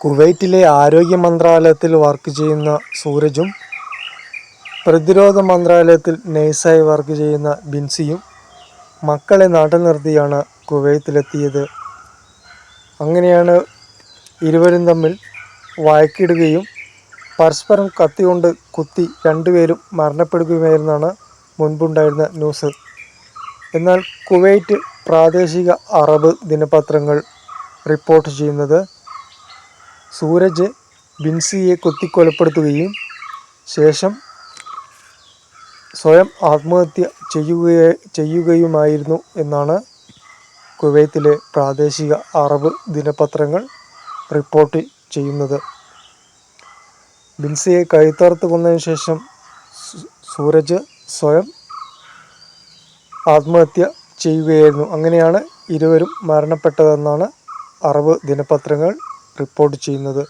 കുവൈറ്റിലെ ആരോഗ്യ മന്ത്രാലയത്തിൽ വർക്ക് ചെയ്യുന്ന സൂരജും പ്രതിരോധ മന്ത്രാലയത്തിൽ നഴ്സായി വർക്ക് ചെയ്യുന്ന ബിൻസിയും മക്കളെ നാട്ടിൽ നിർത്തിയാണ് കുവൈത്തിലെത്തിയത്. അങ്ങനെയാണ് ഇരുവരും തമ്മിൽ വഴക്കിടുകയും പരസ്പരം കത്തി കൊണ്ട് കുത്തി രണ്ടുപേരും മരണപ്പെടുകയുമായിരുന്നാണ് മുൻപുണ്ടായിരുന്ന ന്യൂസ്. എന്നാൽ കുവൈറ്റ് പ്രാദേശിക അറബ് ദിനപത്രങ്ങൾ റിപ്പോർട്ട് ചെയ്യുന്നത് സൂരജ് ബിൻസിയെ കുത്തിക്കൊലപ്പെടുത്തുകയും ശേഷം സ്വയം ആത്മഹത്യ ചെയ്യുകയെ ചെയ്യുകയുമായിരുന്നു എന്നാണ് കുവൈത്തിലെ പ്രാദേശിക അറബ് ദിനപത്രങ്ങൾ റിപ്പോർട്ട് ചെയ്യുന്നത്. ബിൻസിയെ കൈത്താർത്ത് കൊന്നതിന് ശേഷം സൂരജ് സ്വയം ആത്മഹത്യ ചെയ്യുകയായിരുന്നു. അങ്ങനെയാണ് ഇരുവരും മരണപ്പെട്ടതെന്നാണ് അറബ് ദിനപത്രങ്ങൾ റിപ്പോർട്ട് ചെയ്യുന്നത്.